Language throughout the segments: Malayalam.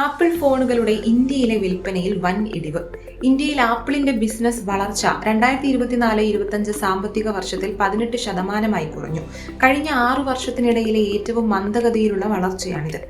ആപ്പിൾ ഫോണുകളുടെ ഇന്ത്യയിലെ വിൽപ്പനയിൽ വൻ ഇടിവ്. ഇന്ത്യയിൽ ആപ്പിളിന്റെ ബിസിനസ് വളർച്ച രണ്ടായിരത്തി ഇരുപത്തിനാല് ഇരുപത്തഞ്ച് സാമ്പത്തിക വർഷത്തിൽ പതിനെട്ട് ശതമാനമായി കുറഞ്ഞു. കഴിഞ്ഞ ആറു വർഷത്തിനിടയിലെ ഏറ്റവും മന്ദഗതിയിലുള്ള വളർച്ചയാണിത്.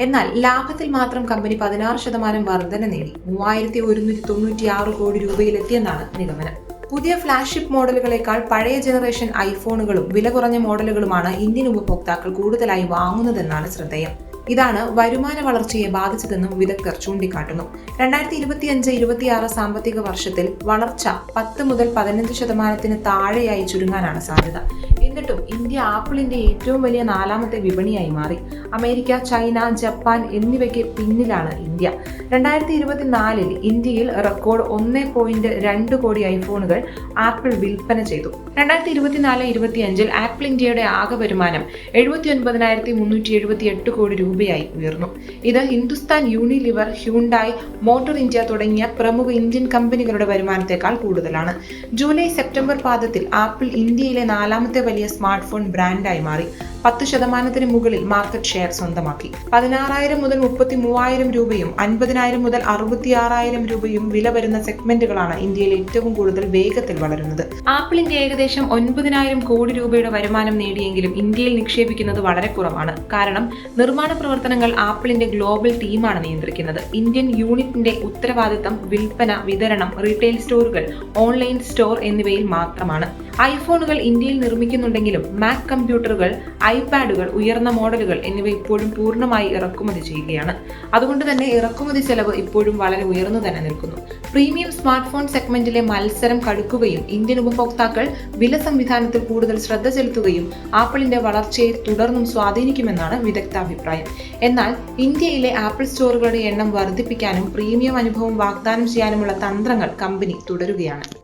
എന്നാൽ ലാഭത്തിൽ മാത്രം കമ്പനി പതിനാറ് ശതമാനം വർധന നേടി. മൂവായിരത്തി ഒരുന്നൂറ്റി തൊണ്ണൂറ്റി ആറ് കോടി രൂപയിലെത്തിയെന്നാണ് നിഗമനം. പുതിയ ഫ്ലാഗ്ഷിപ്പ് മോഡലുകളേക്കാൾ പഴയ ജനറേഷൻ ഐഫോണുകളും വില കുറഞ്ഞ മോഡലുകളുമാണ് ഇന്ത്യൻ ഉപഭോക്താക്കൾ കൂടുതലായി വാങ്ങുന്നതെന്നാണ് ശ്രദ്ധേയം. ഇതാണ് വരുമാന വളർച്ചയെ ബാധിച്ചതെന്നും വിദഗ്ധർ ചൂണ്ടിക്കാട്ടുന്നു. രണ്ടായിരത്തി ഇരുപത്തിയഞ്ച് ഇരുപത്തിയാറ് സാമ്പത്തിക വർഷത്തിൽ വളർച്ച പത്ത് മുതൽ പതിനഞ്ച് ശതമാനത്തിന് താഴെയായി ചുരുങ്ങാനാണ് സാധ്യത. എന്നിട്ടും ഇന്ത്യ ആപ്പിളിന്റെ ഏറ്റവും വലിയ നാലാമത്തെ വിപണിയായി മാറി. അമേരിക്ക ചൈന ജപ്പാൻ എന്നിവയ്ക്ക് പിന്നിലാണ് ഇന്ത്യ. രണ്ടായിരത്തി ഇരുപത്തിനാലിൽ ഇന്ത്യയിൽ റെക്കോർഡ് ഒന്ന് പോയിന്റ് രണ്ട് കോടി ഐഫോണുകൾ ആപ്പിൾ വിൽപ്പന ചെയ്തു. രണ്ടായിരത്തി ഇരുപത്തിനാല് ഇരുപത്തിയഞ്ചിൽ ആപ്പിൾ ഇന്ത്യയുടെ ആകെ വരുമാനം എഴുപത്തി ഒൻപതിനായിരത്തി മുന്നൂറ്റി എഴുപത്തി എട്ട് കോടി രൂപയായി ഉയർന്നു. ഇത് Hindustan Unilever Hyundai Motor India തുടങ്ങിയ പ്രമുഖ ഇന്ത്യൻ കമ്പനികളുടെ വരുമാനത്തെക്കാൾ കൂടുതലാണ്. ജൂലൈ സെപ്റ്റംബർ പാദത്തിൽ ആപ്പിൾ ഇന്ത്യയിലെ നാലാമത്തെ വലിയ സ്മാർട്ട് ഫോൺ ബ്രാൻഡായി മാറി. പത്ത് ശതമാനത്തിന് മുകളിൽ മാർക്കറ്റ് ഷെയർ സ്വന്തമാക്കി. പതിനാറായിരം മുതൽ മുപ്പത്തി മൂവായിരം രൂപയും അൻപതിനായിരം മുതൽ അറുപത്തിയാറായിരം രൂപയും വില വരുന്ന സെഗ്മെന്റുകളാണ് ഇന്ത്യയിൽ ഏറ്റവും കൂടുതൽ വേഗത്തിൽ വളരുന്നത്. ആപ്പിളിന്റെ ഏകദേശം ഒൻപതിനായിരം കോടി രൂപയുടെ വരുമാനം നേടിയെങ്കിലും ഇന്ത്യയിൽ നിക്ഷേപിക്കുന്നത് വളരെ കുറവാണ്. കാരണം നിർമ്മാണ പ്രവർത്തനങ്ങൾ ആപ്പിളിന്റെ ഗ്ലോബൽ ടീമാണ് നിയന്ത്രിക്കുന്നത്. ഇന്ത്യൻ യൂണിറ്റിന്റെ ഉത്തരവാദിത്തം വിൽപ്പന വിതരണം റീറ്റെയിൽ സ്റ്റോറുകൾ ഓൺലൈൻ സ്റ്റോർ എന്നിവയിൽ മാത്രമാണ്. ഐഫോണുകൾ ഇന്ത്യയിൽ നിർമ്മിക്കുന്നുണ്ടെങ്കിലും മാക് കമ്പ്യൂട്ടറുകൾ ഐപാഡുകൾ ഉയർന്ന മോഡലുകൾ എന്നിവ ഇപ്പോഴും പൂർണമായി ഇറക്കുമതി ചെയ്യുകയാണ്. അതുകൊണ്ട് തന്നെ ഇറക്കുമതി ചെലവ് ഇപ്പോഴും വളരെ ഉയർന്നു തന്നെ നിൽക്കുന്നു. പ്രീമിയം സ്മാർട്ട് ഫോൺ സെഗ്മെന്റിലെ മത്സരം കടുക്കുകയും ഇന്ത്യൻ ഉപഭോക്താക്കൾ വില സംവിധാനത്തിൽ കൂടുതൽ ശ്രദ്ധ ചെലുത്തുകയും ആപ്പിളിന്റെ വളർച്ചയെ തുടർന്നും സ്വാധീനിക്കുമെന്നാണ് വിദഗ്ധ അഭിപ്രായം എന്നാൽ ഇന്ത്യയിലെ ആപ്പിൾ സ്റ്റോറുകളുടെ എണ്ണം വർദ്ധിപ്പിക്കാനും പ്രീമിയം അനുഭവം വാഗ്ദാനം ചെയ്യാനുമുള്ള തന്ത്രങ്ങൾ കമ്പനി തുടരുകയാണ്.